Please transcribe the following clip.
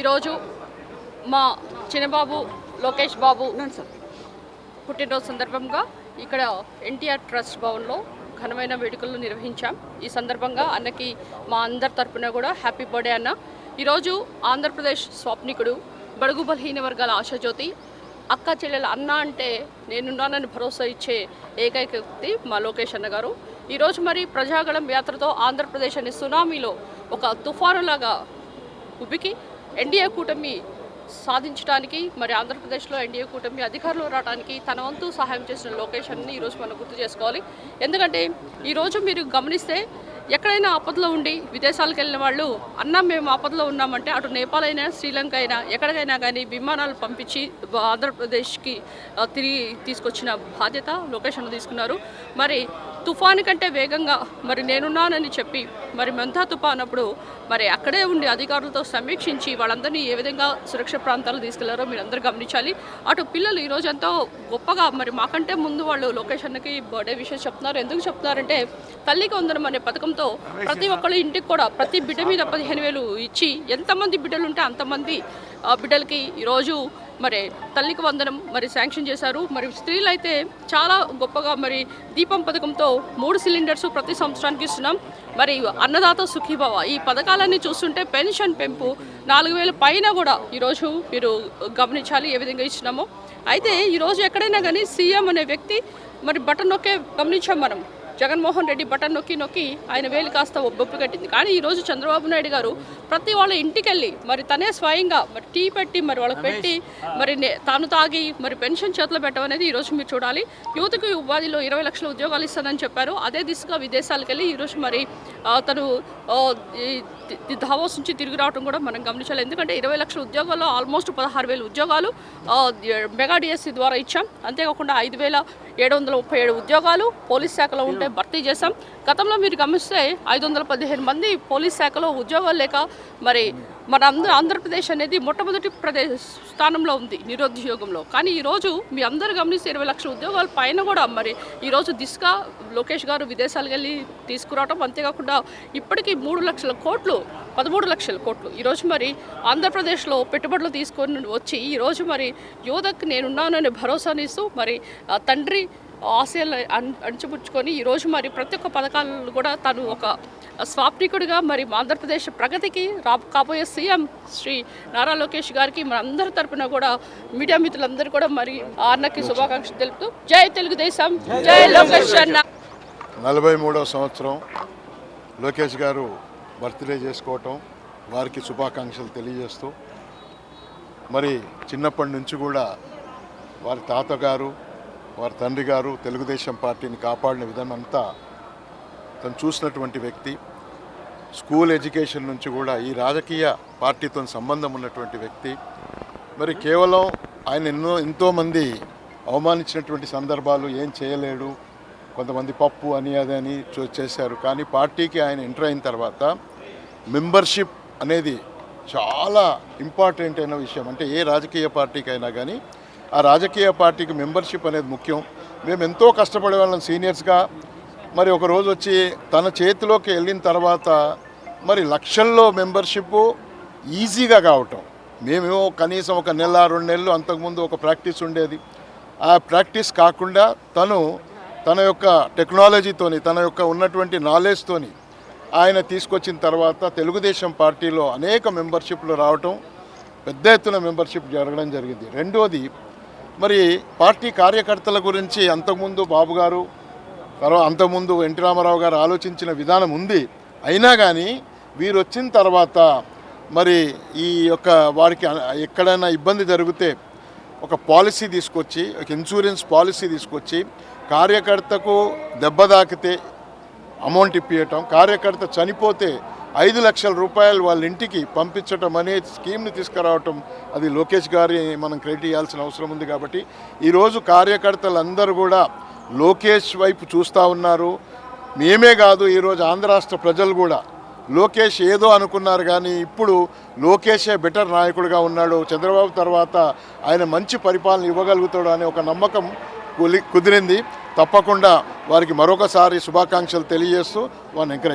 ఈరోజు మా చిన్నబాబు లోకేష్ బాబు పుట్టినరోజు సందర్భంగా ఇక్కడ ఎన్టీఆర్ ట్రస్ట్ భవన్లో ఘనమైన వేడుకలు నిర్వహించాం. ఈ సందర్భంగా అన్నకి మా అందరి తరపున కూడా హ్యాపీ బర్త్డే అన్న. ఈరోజు ఆంధ్రప్రదేశ్ స్వాప్నికుడు బడుగు బలహీన వర్గాల ఆశాజ్యోతి అక్క చెల్లెల అన్న అంటే నేనున్నానని భరోసా ఇచ్చే ఏకైక వ్యక్తి మా లోకేష్ అన్న గారు. ఈరోజు మరి ప్రజాగళం యాత్రతో ఆంధ్రప్రదేశ్ అనే సునామీలో ఒక తుఫానులాగా ఉబికి ఎన్డీఏ కూటమి సాధించడానికి మరి ఆంధ్రప్రదేశ్లో ఎన్డీఏ కూటమి అధికారంలో రావడానికి తన వంతు సహాయం చేసిన లోకేష్ అని ఈరోజు మనం గుర్తు చేసుకోవాలి. ఎందుకంటే ఈరోజు మీరు గమనిస్తే ఎక్కడైనా ఆపదలో ఉండి విదేశాలకు వెళ్ళిన వాళ్ళు అన్న మేము ఆపదలో ఉన్నామంటే అటు నేపాల్ అయినా శ్రీలంక అయినా ఎక్కడికైనా కానీ విమానాలు పంపించి ఆంధ్రప్రదేశ్కి తిరిగి తీసుకొచ్చిన బాధ్యత లోకేష్ అన్న తీసుకున్నారు. మరి తుఫాను కంటే వేగంగా మరి నేనున్నానని చెప్పి మరి మెంతా తుఫాన్ అప్పుడు మరి అక్కడే ఉండి అధికారులతో సమీక్షించి వాళ్ళందరినీ ఏ విధంగా సురక్ష ప్రాంతాలు తీసుకెళ్ళారో మీరు అందరూ గమనించాలి. అటు పిల్లలు ఈరోజు ఎంతో గొప్పగా మరి మాకంటే ముందు వాళ్ళు లొకేషన్కి బర్త్డే విషయం చెప్తున్నారు. ఎందుకు చెప్తున్నారంటే తల్లికి వందనం అనే పథకంతో ప్రతి ఒక్కళ్ళ ఇంటికి కూడా ప్రతి బిడ్డ మీద పదిహేను వేలు ఇచ్చి ఎంతమంది బిడ్డలు ఉంటే అంతమంది బిడ్డలకి ఈరోజు మరి తల్లికి వందనం మరి శాంక్షన్ చేశారు. మరి స్త్రీలు అయితే చాలా గొప్పగా మరి దీపం పథకంతో మూడు సిలిండర్స్ ప్రతి సంవత్సరానికి ఇస్తున్నాం. మరి అన్నదాత సుఖీభవ ఈ పథకాలన్నీ చూస్తుంటే పెన్షన్ పెంపు నాలుగు వేల పైన కూడా ఈరోజు మీరు గమనించాలి ఏ విధంగా ఇచ్చినామో అయితే ఈరోజు ఎక్కడైనా కానీ సీఎం అనే వ్యక్తి మరి బటన్ నొక్కే గమనించాం మనం. జగన్మోహన్ రెడ్డి బటన్ నొక్కి నొక్కి ఆయన వేలు కాస్త ఒబ్బొప్పు కట్టింది. కానీ ఈరోజు చంద్రబాబు నాయుడు గారు ప్రతి వాళ్ళ ఇంటికి వెళ్ళి మరి తనే స్వయంగా మరి టీ పెట్టి మరి వాళ్ళకి పెట్టి మరి నే- తాను తాగి మరి పెన్షన్ చేతిలో పెట్టడం అనేది ఈరోజు మీరు చూడాలి. యువతకు ఉపాధిలో ఇరవై లక్షల ఉద్యోగాలు ఇస్తానని చెప్పారు. అదే దిశగా విదేశాలకు వెళ్ళి ఈరోజు మరి తను దావోస్ నుంచి తిరిగి రావడం కూడా మనం గమనించాలి. ఎందుకంటే ఇరవై లక్షల ఉద్యోగాల్లో ఆల్మోస్ట్ పదహారు వేల ఉద్యోగాలు మెగా డిఎస్సి ద్వారా ఇచ్చాం. అంతేకాకుండా ఐదు వేల ఏడు వందల ముప్పై ఏడు ఉద్యోగాలు పోలీస్ శాఖలో ఉంటే భర్తీ చేశాం. గతంలో మీరు గమనిస్తే ఐదు వందల పదిహేను మంది పోలీస్ శాఖలో ఉద్యోగాలు లేక మరి మన అందరూ ఆంధ్రప్రదేశ్ అనేది మొట్టమొదటి ప్రదేశ స్థానంలో ఉంది నిరుద్యోగంలో. కానీ ఈరోజు మీ అందరు గమనిస్తే ఇరవై లక్షల ఉద్యోగాల పైన కూడా మరి ఈరోజు దిశగా లోకేష్ గారు విదేశాలకు వెళ్ళి తీసుకురావడం అంతేకాకుండా ఇప్పటికీ మూడు లక్షల కోట్లు పదమూడు లక్షల కోట్లు ఈరోజు మరి ఆంధ్రప్రదేశ్లో పెట్టుబడులు తీసుకొని వచ్చి ఈరోజు మరి యువతకు నేనున్నానని భరోసానిస్తూ మరి తండ్రి ఆశయాలు అన్ అణచిపుచ్చుకొని ఈరోజు మరి ప్రతి ఒక్క పథకాలను కూడా తను ఒక స్వాప్నికుడిగా మరి ఆంధ్రప్రదేశ్ ప్రగతికి రా కాబోయే సీఎం శ్రీ నారా లోకేష్ గారికి మన అందరి తరపున కూడా మీడియా మిత్రులందరూ కూడా మరి అన్నకి శుభాకాంక్షలు తెలుపుతూ జై తెలుగుదేశం జై లోకేష్ అన్న. నలభై మూడవ సంవత్సరం లోకేష్ గారు బర్త్డే చేసుకోవటం వారికి శుభాకాంక్షలు తెలియజేస్తూ మరి చిన్నప్పటి నుంచి కూడా వారి తాతగారు వారి తండ్రి గారు తెలుగుదేశం పార్టీని కాపాడిన విధానం అంతా తను చూసినటువంటి వ్యక్తి స్కూల్ ఎడ్యుకేషన్ నుంచి కూడా ఈ రాజకీయ పార్టీతో సంబంధం ఉన్నటువంటి వ్యక్తి. మరి కేవలం ఆయన ఎన్నో ఎంతోమంది అవమానించినటువంటి సందర్భాలు ఏం చేయలేడు కొంతమంది పప్పు అని అది అని చూ- చేశారు. కానీ పార్టీకి ఆయన ఎంటర్ అయిన తర్వాత మెంబర్షిప్ అనేది చాలా ఇంపార్టెంట్ అయిన విషయం. అంటే ఏ రాజకీయ పార్టీకి అయినా కానీ ఆ రాజకీయ పార్టీకి మెంబర్షిప్ అనేది ముఖ్యం. మేము ఎంతో కష్టపడే వాళ్ళం సీనియర్స్గా. మరి ఒకరోజు వచ్చి తన చేతిలోకి వెళ్ళిన తర్వాత మరి లక్షల్లో మెంబర్షిప్ ఈజీగా కావటం. మేమేమో కనీసం ఒక నెల రెండు నెలలు అంతకుముందు ఒక ప్రాక్టీస్ ఉండేది. ఆ ప్రాక్టీస్ కాకుండా తను తన యొక్క టెక్నాలజీతోని తన యొక్క ఉన్నటువంటి నాలెడ్జ్తోని ఆయన తీసుకొచ్చిన తర్వాత తెలుగుదేశం పార్టీలో అనేక మెంబర్షిప్లు రావటం పెద్ద ఎత్తున మెంబర్షిప్ జరగడం జరిగింది. రెండోది మరి పార్టీ కార్యకర్తల గురించి అంతకుముందు బాబు గారు తర్వాత అంతకుముందు ఎన్టీ రామారావు గారు ఆలోచించిన విధానం ఉంది. అయినా కానీ వీరు వచ్చిన తర్వాత మరి ఈ యొక్క వారికి ఎక్కడైనా ఇబ్బంది జరిగితే ఒక పాలసీ తీసుకొచ్చి ఒక ఇన్సూరెన్స్ పాలసీ తీసుకొచ్చి కార్యకర్తకు దెబ్బ తాకితే అమౌంట్ ఇప్పించటం కార్యకర్త చనిపోతే ఐదు లక్షల రూపాయలు వాళ్ళ ఇంటికి పంపించటం అనే స్కీమ్ని తీసుకురావటం అది లోకేష్ గారి మనం క్రెడిట్ ఇవ్వాల్సిన అవసరం ఉంది కాబట్టి ఈరోజు కార్యకర్తలందరూ కూడా లోకేష్ వైపు చూస్తూ ఉన్నారు. మేమే కాదు ఈరోజు ఆంధ్ర రాష్ట్ర ప్రజలు కూడా లోకేష్ ఏదో అనుకున్నారు కానీ ఇప్పుడు లోకేషే బెటర్ నాయకుడిగా ఉన్నాడు. చంద్రబాబు తర్వాత ఆయన మంచి పరిపాలన ఇవ్వగలుగుతాడు అనే ఒక నమ్మకం కులి- కుదిరింది. తప్పకుండా వారికి మరొకసారి శుభాకాంక్షలు తెలియజేస్తూ వారిని ఎంకరేజ్